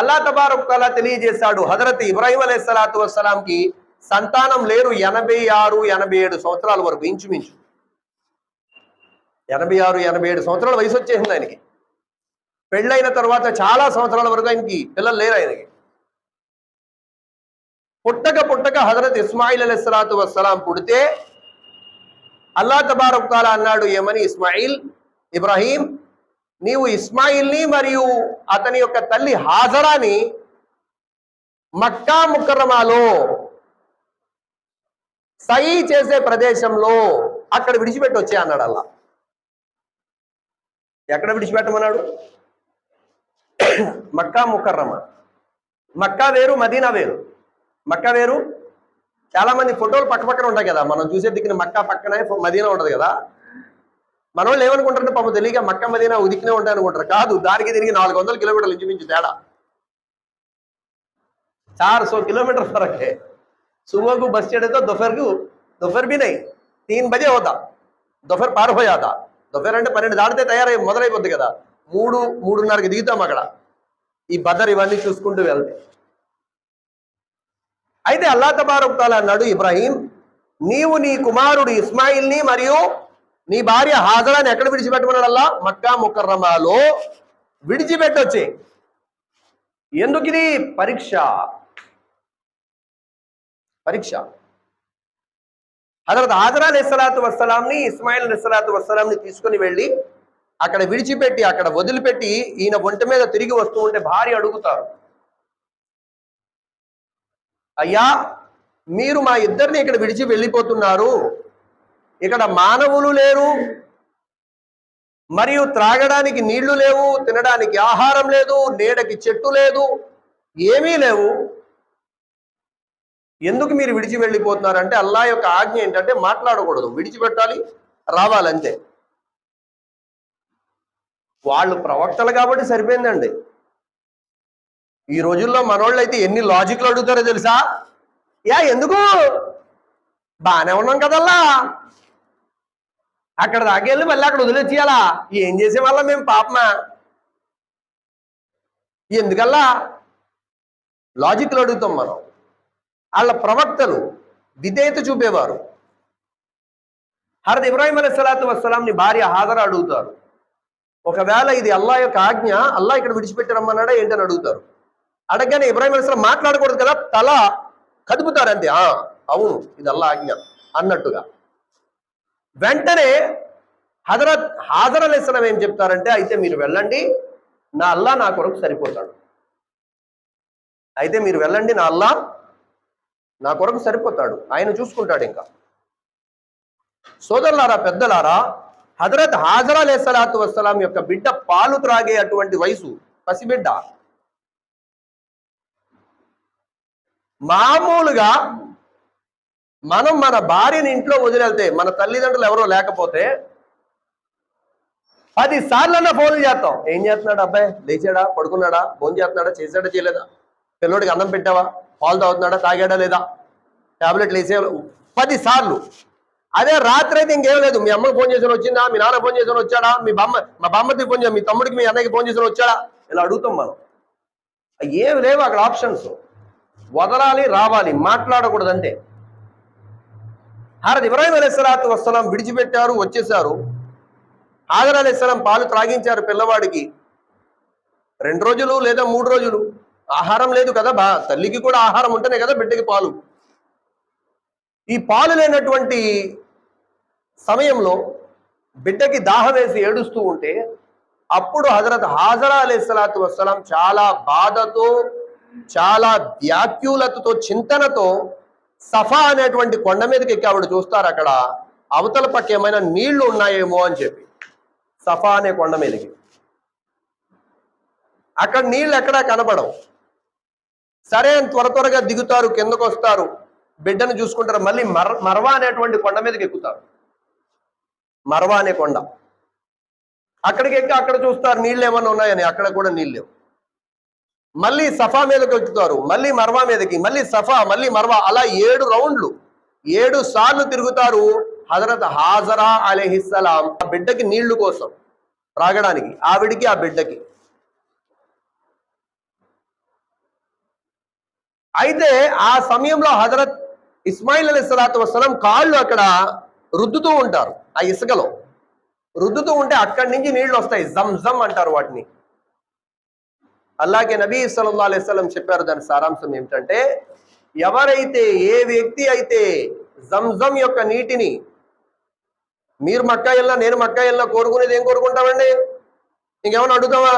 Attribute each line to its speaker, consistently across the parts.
Speaker 1: అల్లా తబారక్ తెలియజేశాడు. హజరత్ ఇబ్రాహిం అలై సలాతు వస్సలాంకి సంతానం లేరు ఎనభై ఆరు ఎనభై ఏడు సంవత్సరాల వరకు ఇంచుమించు. ఎనభై ఆరు ఎనభై ఏడు సంవత్సరాల వయసు వచ్చేసింది ఆయనకి. పెళ్ళైన తర్వాత చాలా సంవత్సరాల వరకు ఆయనకి పిల్లలు లేరు ఆయనకి. పుట్టక పుట్టక హజరత్ ఇస్మాయిల్ అలై సలాతు వస్సలాం పుడితే అల్లా తబారుకాలా అన్నాడు ఏమని ఇస్మాయిల్ ఇబ్రాహీం నీవు ఇస్మాయిల్ని మరియు అతని యొక్క తల్లి హాజరాని మక్కా ముక్కరమాలో సై చేసే ప్రదేశంలో అక్కడ విడిచిపెట్టి వచ్చే అన్నాడు అల్లా. ఎక్కడ విడిచిపెట్టమన్నాడు? మక్కా ముక్కర్రమ మక్కా వేరు మదీనా వేరు. మక్కా వేరు చాలా మంది ఫోటోలు పక్క పక్కన ఉంటాయి కదా. మనం చూసే దిక్కున మక్కా పక్కనే మదీనా ఉంటుంది కదా. మన వాళ్ళు ఏమనుకుంటారంటే పాపం తెలియక మక్క మదీనా ఉదికినే ఉంటాయి అనుకుంటారు కాదు దానికి తిరిగి నాలుగు వందల కిలోమీటర్లు ఇంచుమించు తేడా चार सौ किलोमीटर फर्क है सुबह को बस चढ़े तो दोपहर को दोपहर भी नहीं तीन बजे होता दोपहर పార్ हो जाता దొఫర్ అంటే పన్నెండు దాటితే తయారై మొదలైపోద్ది కదా మూడు మూడున్నరకి దిగుతాం అక్కడ ఈ బదర్ ఇవన్నీ చూసుకుంటూ వెళ్తే అయితే అల్లా తబారక్ తాలా అన్నాడు ఇబ్రాహీం నీవు నీ కుమారుడు ఇస్మాయిల్ని మరియు నీ భార్య హాజరాని ఎక్కడ విడిచిపెట్టమన్నాడల్లా? మక్కా ముకర్రమాలో విడిచిపెట్టొచ్చే. ఎందుకు ఇది? పరీక్ష. పరీక్ష. హజరత్ హాజరా అలెస్సలాతు వస్సలాంని ఇస్మాయిల్ అలెస్సలాతు వస్సలాంని తీసుకుని వెళ్ళి అక్కడ విడిచిపెట్టి అక్కడ వదిలిపెట్టి ఈయన ఒంటి మీద తిరిగి వస్తూ ఉంటే భార్య అడుగుతారు. అయ్యా మీరు మా ఇద్దరిని ఇక్కడ విడిచి వెళ్ళిపోతున్నారు. ఇక్కడ మానవులు లేరు మరియు త్రాగడానికి నీళ్ళు లేవు తినడానికి ఆహారం లేదు నీడకి చెట్టు లేదు ఏమీ లేవు. ఎందుకు మీరు విడిచి వెళ్ళిపోతున్నారంటే అల్లా యొక్క ఆజ్ఞ ఏంటంటే మాట్లాడకూడదు విడిచిపెట్టాలి రావాలంతే. వాళ్ళు ప్రవక్తలు కాబట్టి సరిపోయిందండి. ఈ రోజుల్లో మనోళ్ళు అయితే ఎన్ని లాజిక్లు అడుగుతారో తెలుసా? యా ఎందుకు? బాగానే ఉన్నాం కదల్లా? అక్కడ దాకెళ్ళి మళ్ళీ అక్కడ వదిలేచేయాలా ఏం చేసే వాళ్ళ మేము పాపమా? ఎందుకల్లా? లాజిక్లు అడుగుతాం మనం. వాళ్ళ ప్రవక్తలు విధేయత చూపేవారు. హరత్ ఇబ్రాహిం అలీ సలాతు వస్సలాంని భార్య హాజరు అడుగుతారు. ఒకవేళ ఇది అల్లా యొక్క ఆజ్ఞ అల్లా ఇక్కడ విడిచిపెట్టరమ్మన్నాడా ఏంటని అడుగుతారు. అడగగానే ఇబ్రాహిం అలీ మాట్లాడకూడదు కదా తల కదుపుతారు అంతే. ఆ అవును ఇది అల్లా ఆజ్ఞ అన్నట్టుగా. వెంటనే హజరత్ హాజర్ అలీస్లం ఏం చెప్తారంటే అయితే మీరు వెళ్ళండి నా అల్లా నా కొరకు సరిపోతాడు. అయితే మీరు వెళ్ళండి నా అల్లా నా కొరకు సరిపోతాడు. ఆయన చూసుకుంటాడు ఇంకా. సోదరులారా పెద్దలారా హజరత్ హాజర్ అలే సలాతు వసలాం యొక్క బిడ్డ పాలు త్రాగే అటువంటి వయసు పసిబిడ్డ. మామూలుగా మనం మన భార్యని ఇంట్లో వదిలేతే మన తల్లిదండ్రులు ఎవరో లేకపోతే పది సార్లన్నా ఫోన్లు చేస్తాం. ఏం చేస్తున్నాడు అబ్బాయి? లేచాడా? పడుకున్నాడా? ఫోన్ చేస్తున్నాడా? చేశాడా? చేయలేదా? పిల్లోడికి అన్నం పెట్టావా? పాలు తాగుతున్నాడా? తాగాడా లేదా? టాబ్లెట్లు వేసే పది సార్లు. అదే రాత్రి అయితే ఇంకేం లేదు. మీ అమ్మకి ఫోన్ చేసిన వచ్చిందా? మీ నాన్న ఫోన్ చేసిన వచ్చాడా? మీ బామ్మ మా బామ్మకి ఫోన్ చేయ మీ తమ్ముడికి మీ అన్నయ్యకి ఫోన్ చేసిన వచ్చాడా? ఇలా అడుగుతాం మనం. ఏమి లేవు అక్కడ ఆప్షన్స్. వదలాలి రావాలి మాట్లాడకూడదు అంతే హారత్ ఇబ్రాహిం అలైహిస్సలాతు వస్సలాం విడిచిపెట్టారు వచ్చేసారు హాజర్ అలైహిస్సలాం పాలు త్రాగించారు పిల్లవాడికి. రెండు రోజులు లేదా మూడు రోజులు. ఆహారం లేదు కదా బా తల్లికి కూడా ఆహారం ఉంటేనే కదా బిడ్డకి పాలు. ఈ పాలు లేనటువంటి సమయంలో బిడ్డకి దాహం వేసి ఏడుస్తూ ఉంటే అప్పుడు హజరత్ హాజరా అలైహిస్సలాతు వస్సలాం చాలా బాధతో చాలా వ్యాఖ్యులతతో చింతనతో సఫా అనేటువంటి కొండ మీదకి ఎక్కి ఆవిడ చూస్తారు అక్కడ అవతల పక్క ఏమైనా నీళ్ళు ఉన్నాయేమో అని చెప్పి. సఫా అనే కొండ మీదకి. అక్కడ నీళ్ళు ఎక్కడా కనబడవు. సరే అని త్వర త్వరగా దిగుతారు కిందకు వస్తారు బిడ్డను చూసుకుంటారు మళ్ళీ మర మరవా అనేటువంటి కొండ మీదకి ఎక్కుతారు. మరవా అనే కొండ. అక్కడికి ఎక్కి అక్కడ చూస్తారు నీళ్ళు ఏమైనా ఉన్నాయని అక్కడ కూడా నీళ్ళు లేవు. మళ్ళీ సఫా మీదకి ఎక్కుతారు మళ్ళీ మర్వా మీదకి మళ్ళీ సఫా మళ్ళీ మర్వా అలా ఏడు రౌండ్లు. ఏడు సార్లు తిరుగుతారు హజరత్ హాజరా అలెహిస్సలాం ఆ బిడ్డకి నీళ్ళు కోసం త్రాగడానికి ఆవిడికి ఆ బిడ్డకి. అయితే ఆ సమయంలో హజరత్ ఇస్మాయిల్ అలీ సలాతు వసలం కాళ్ళు అక్కడ రుద్దుతూ ఉంటారు ఆ ఇసుకలో. రుద్దుతూ ఉంటే అక్కడి నుంచి నీళ్ళు వస్తాయి జమ్ జమ్ అంటారు వాటిని. అలాగే నబీ సల్లా అలైస్లం చెప్పారు దాని సారాంశం ఏమిటంటే ఎవరైతే ఏ వ్యక్తి అయితే జంజం యొక్క నీటిని మీరు మక్కా వెళ్ళినా నేను మక్కా వెళ్ళినా కోరుకునేది ఏం కోరుకుంటామండి? ఇంకేమైనా అడుగుతావా?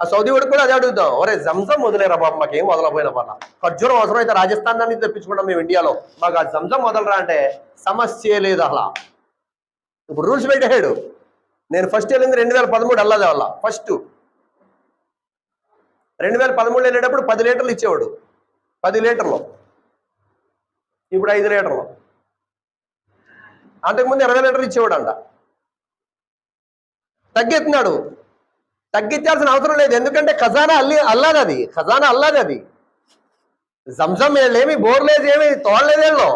Speaker 1: ఆ సౌదీ వాడికి కూడా అదే అడుగుతాం. ఒరే జంజం వదిలేరా బాబు మాకేం వదలపోయిన వల్ల ఖర్జూరం అవసరం అయితే రాజస్థాన్ దాన్ని తెప్పించుకుంటాం మేము ఇండియాలో. మాకు ఆ జంజం వదలరా అంటే సమస్య లేదు అలా. ఇప్పుడు రూల్స్ పెట్టాడు. నేను ఫస్ట్ వెళ్ళింది రెండు వేల పదమూడు అల్లదే వల్ల. ఫస్ట్ రెండు వేల పదమూడు వెళ్ళేటప్పుడు పది లీటర్లు ఇచ్చేవాడు. పది లీటర్లు. ఇప్పుడు ఐదు లీటర్లు. అంతకుముందు ఇరవై లీటర్లు ఇచ్చేవాడు అంట తగ్గెత్తున్నాడు. తగ్గించాల్సిన అవసరం లేదు. ఎందుకంటే ఖజానా అల్లి అల్లాది అది ఖజానా అల్లాది అది జంజం ఏమి బోర్లేదు ఏమి తోడలేదేళ్ళో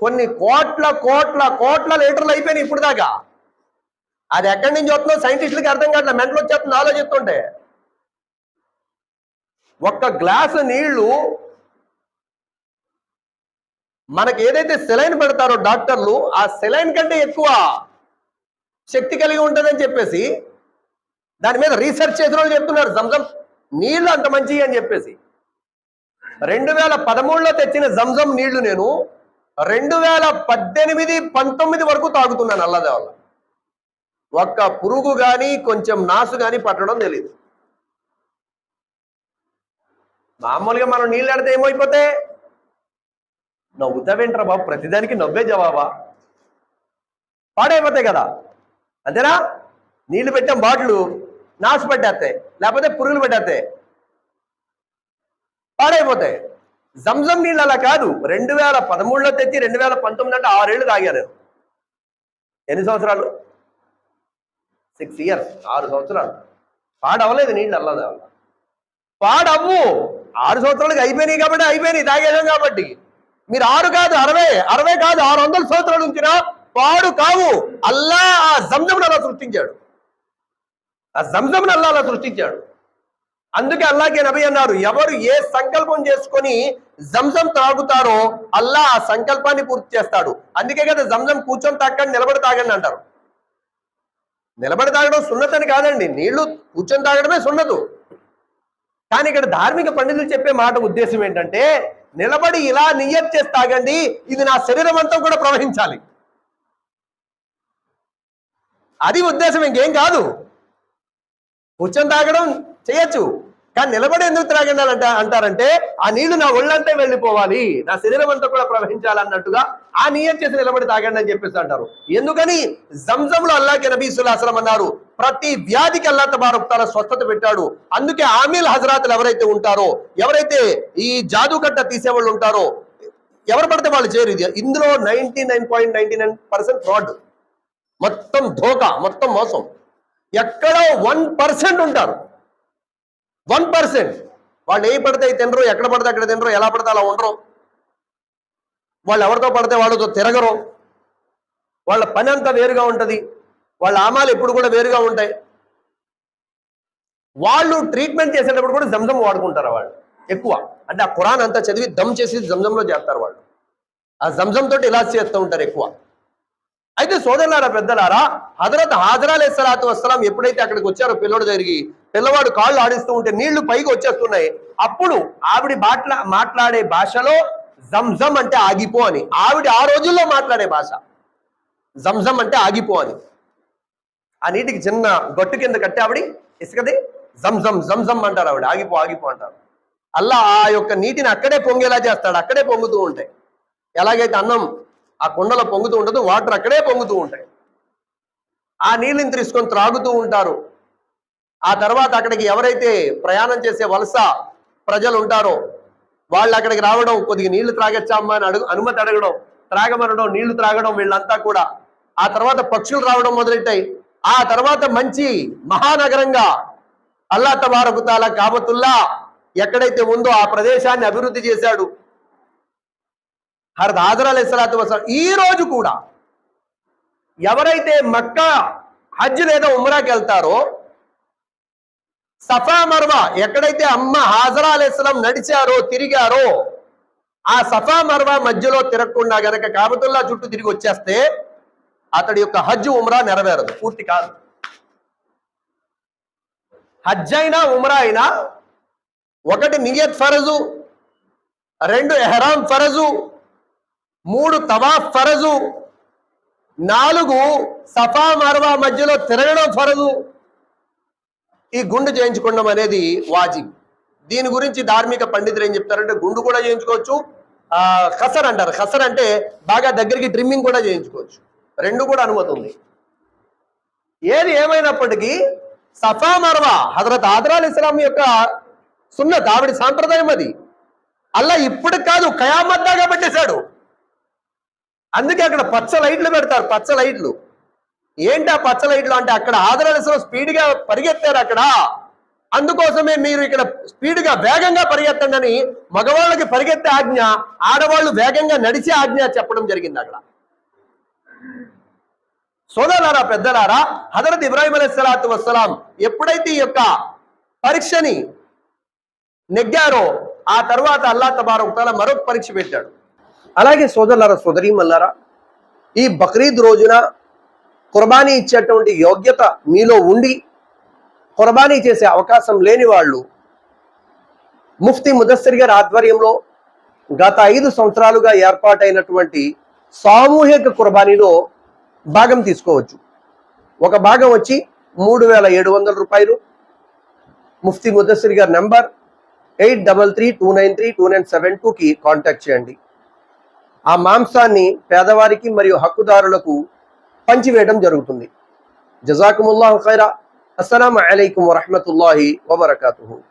Speaker 1: కొన్ని కోట్ల కోట్ల కోట్ల లీటర్లు అయిపోయినాయి ఇప్పుడు దాకా అది ఎక్కడి నుంచి వస్తుందో సైంటిస్టులకి అర్థం కావట్లేదు. మెంటలు వచ్చేస్తుంది ఆలోచిస్తుంటే. ఒక్క గ్లాసు నీళ్ళు మనకి ఏదైతే సెలైన్ పెడతారో డాక్టర్లు ఆ సెలైన్ కంటే ఎక్కువ శక్తి కలిగి ఉంటుందని చెప్పేసి దాని మీద రీసెర్చ్ చేసిన వాళ్ళు చెప్తున్నారు. జంజం నీళ్ళు అంత మంచివి అని చెప్పేసి. రెండు వేల పదమూడులో తెచ్చిన జంజం నీళ్ళు నేను రెండు వేల పద్దెనిమిది పంతొమ్మిది వరకు తాగుతున్నాను అల్లదే వల్ల ఒక్క పురుగు కానీ కొంచెం నాసు కానీ పట్టడం తెలియదు మామూలుగా మనం నీళ్ళు ఆడితే ఏమైపోతే నవ్వుతావేంట్రా బాబు ప్రతిదానికి నవ్వే జవాబా? పాడైపోతాయి కదా. అంతేనా? నీళ్ళు పెట్టాం బాటిలు నాసు పట్టేస్తాయి లేకపోతే పురుగులు పెట్టేస్తాయి. పాడైపోతాయి. జంజం నీళ్ళు అలా కాదు రెండు వేల పదమూడులో తెచ్చి రెండు వేల పంతొమ్మిది అంటే ఆరేళ్ళు తాగాను నేను. ఎన్ని సంవత్సరాలు? సిక్స్ ఇయర్స్ ఆరు సంవత్సరాలు. పాడవలేదు నీళ్ళు అల్లదా. పాడవ్వు. ఆరు సంవత్సరాలకి అయిపోయినాయి కాబట్టి అయిపోయినాయి తాగేదాం కాబట్టి. మీరు ఆరు కాదు అరవై. అరవై కాదు ఆరు వందల సంవత్సరాలు ఉంచినా పాడు కావు. అల్లా ఆ జంజమును అలా సృష్టించాడు. ఆ జంజమును అల్లా అలా సృష్టించాడు. అందుకే అల్లాకే నబి అన్నారు ఎవరు ఏ సంకల్పం చేసుకొని జంజం త్రాగుతారో అల్లా ఆ సంకల్పాన్ని పూర్తి చేస్తాడు. అందుకే కదా జంజం కూర్చొని తాకండి నిలబడి తాగండి అంటారు. నిలబడి తాగడం సున్నతని కాదండి. నీళ్ళు కూర్చొని తాగడమే సున్నతు. కానీ ఇక్కడ ధార్మిక పండితులు చెప్పే మాట ఉద్దేశం ఏంటంటే నిలబడి ఇలా నియత్ చేసి తాగండి ఇది నా శరీరం అంతా కూడా ప్రవహించాలి. అది ఉద్దేశం ఇంకేం కాదు. కూర్చొని తాగడం చేయొచ్చు. కానీ నిలబడి ఎందుకు త్రాగండారంట అంటారంటే ఆ నీళ్ళు నా ఒళ్ళంతా వెళ్ళిపోవాలి. నా శరీరం అంతా కూడా ప్రవహించాలన్నట్టుగా ఆ నియం చేసి నిలబడి తాగండి అని చెప్పేసి అంటారు. ఎందుకని? జంజంలో అల్లాకి నబీ సుల్లాసలం అన్నారు ప్రతి వ్యాధికి అల్లా తబారక్ స్వస్థత పెట్టాడు. అందుకే ఆమీల్ హజరాతులు ఎవరైతే ఉంటారో ఎవరైతే ఈ జాదుకట్ట తీసేవాళ్ళు ఉంటారో ఎవరు పడితే వాళ్ళు చేయరు ఇది. ఇందులో ninety nine point ninety nine percent fraud. మొత్తం ధోకా మొత్తం మోసం. ఎక్కడో వన్ పర్సెంట్ ఉంటారు. One percent. వాళ్ళు ఏ పడితే తినరు ఎక్కడ పడితే అక్కడ తినరు ఎలా పడితే అలా ఉండరు. వాళ్ళు ఎవరితో పడితే వాళ్ళతో తిరగరు. వాళ్ళ పని అంతా వేరుగా ఉంటుంది. వాళ్ళ ఆమాలు ఎప్పుడు కూడా వేరుగా ఉంటాయి. వాళ్ళు ట్రీట్మెంట్ చేసేటప్పుడు కూడా జంజం వాడుకుంటారు వాళ్ళు ఎక్కువ. అంటే ఆ ఖురాన్ అంతా చదివి దమ్ చేసి జంజంలో చేస్తారు వాళ్ళు. ఆ జంజం తోటి ఇలా చేస్తూ ఉంటారు ఎక్కువ. అయితే సోదరులారా పెద్దలారా హజరత్ హాజరాలే సలాతు వసలాం ఎప్పుడైతే అక్కడికి వచ్చారో పిల్లడు జరిగి పిల్లవాడు కాళ్ళు ఆడిస్తూ ఉంటే నీళ్ళు పైకి వచ్చేస్తున్నాయి. అప్పుడు ఆవిడ మాట్లా మాట్లాడే భాషలో జంజం అంటే ఆగిపో అని. ఆవిడ ఆ రోజుల్లో మాట్లాడే భాష. జంజం అంటే ఆగిపో అని. ఆ నీటికి చిన్న గట్టు కింద కట్టి ఆవిడ ఇసుకది. జంజం జంజం అంటారు ఆవిడ. ఆగిపో ఆగిపో అంటారు. అల్లా ఆ యొక్క నీటిని అక్కడే పొంగేలా చేస్తాడు. అక్కడే పొంగుతూ ఉంటాయి. ఎలాగైతే అన్నం ఆ కుండలో పొంగుతూ ఉండదు వాటర్ అక్కడే పొంగుతూ ఉంటాయి. ఆ నీళ్ళని తీసుకొని త్రాగుతూ ఉంటారు. ఆ తర్వాత అక్కడికి ఎవరైతే ప్రయాణం చేసే వలస ప్రజలు ఉంటారో వాళ్ళు అక్కడికి రావడం కొద్దిగా నీళ్ళు త్రాగచ్చామా అని అడుగు అనుమతి అడగడం త్రాగమనడం నీళ్ళు త్రాగడం వీళ్ళంతా కూడా. ఆ తర్వాత పక్షులు రావడం మొదలెట్టాయి. ఆ తర్వాత మంచి మహానగరంగా అల్లా తబారకుతాల కాబతుల్లా ఎక్కడైతే ఉందో ఆ ప్రదేశాన్ని అభివృద్ధి చేశాడు. హరత్ హాజర్ అలైహిస్సలాతు వసలాం ఈ రోజు కూడా ఎవరైతే మక్కా హజ్ లేదా ఉమ్రాకి వెళ్తారో సఫా మర్వా ఎక్కడైతే అమ్మ హాజరా అలైస్లాం నడిచారో తిరిగారో ఆ సఫా మర్వా మధ్యలో తిరగకుండా గనక కాబతుల్లా చుట్టూ తిరిగి వచ్చేస్తే అతడి యొక్క హజ్ ఉమ్రా నెరవేరదు. పూర్తి కాదు. హజ్ అయినా ఉమ్రా అయినా ఒకటి నియత్ ఫరజు రెండు ఎహరాం ఫరజు మూడు తవాఫ్ ఫరజు నాలుగు సఫా మర్వా మధ్యలో తిరగడం ఫరజు. ఈ గుండు చేయించుకోవడం అనేది వాజిబ్. దీని గురించి ధార్మిక పండితులు ఏం చెప్తారంటే గుండు కూడా చేయించుకోవచ్చు ఖసర్ అంటారు. ఖసర్ అంటే బాగా దగ్గరికి ట్రిమ్మింగ్ కూడా చేయించుకోవచ్చు. రెండు కూడా అనుమతి ఉంది. ఏది ఏమైనప్పటికీ సఫా మర్వా హజరత్ ఆదరాల్ ఇస్లాం యొక్క సున్నత్ ఆవిడ సాంప్రదాయం అది. అల్లా ఇప్పుడు కాదు కయామద్దాగా పెట్టేశాడు. అందుకే అక్కడ పచ్చ లైట్లు పెడతారు పచ్చ లైట్లు. ఏంటి ఆ పచ్చ లైట్లు అంటే అక్కడ ఆదరణ స్పీడ్గా పరిగెత్తారు అక్కడ. అందుకోసమే మీరు ఇక్కడ స్పీడ్గా వేగంగా పరిగెత్తండి అని మగవాళ్ళకి పరిగెత్తే ఆజ్ఞ ఆడవాళ్ళు వేగంగా నడిచే ఆజ్ఞ చెప్పడం జరిగింది అక్కడ. సోదరులారా పెద్దలారా హజరత్ ఇబ్రాహిం అలైహిస్సలాతు వస్సలాం ఎప్పుడైతే ఈ యొక్క పరీక్షని నెగ్గారో ఆ తర్వాత అల్లా తబారక్ తాలా మరొక పరీక్ష పెట్టాడు. అలాగే సోదరులారా సోదరీమల్లారా ఈ బక్రీద్ రోజున కుర్బానీ ఇచ్చేటువంటి యోగ్యత మీలో ఉండి కుర్బానీ చేసే అవకాశం లేని వాళ్ళు ముఫ్తీ ముదస్సిర్ గారి ఆధ్వర్యంలో గత ఐదు సంవత్సరాలుగా ఏర్పాటైనటువంటి సామూహిక కుర్బానీలో భాగం తీసుకోవచ్చు. ఒక భాగం వచ్చి మూడు వేల ఏడు వందల రూపాయలు. ముఫ్తీ ముదస్సిర్ గారి number eight double three two nine three two nine seven టూకి కాంటాక్ట్ చేయండి. ఆ మాంసాన్ని పేదవారికి మరియు హక్కుదారులకు పంచివేయడం జరుగుతుంది. జజాకుముల్లాహు ఖైరా. అస్సలం అలైకుం వరహమతుల్లాహి వబర్కాతుహు.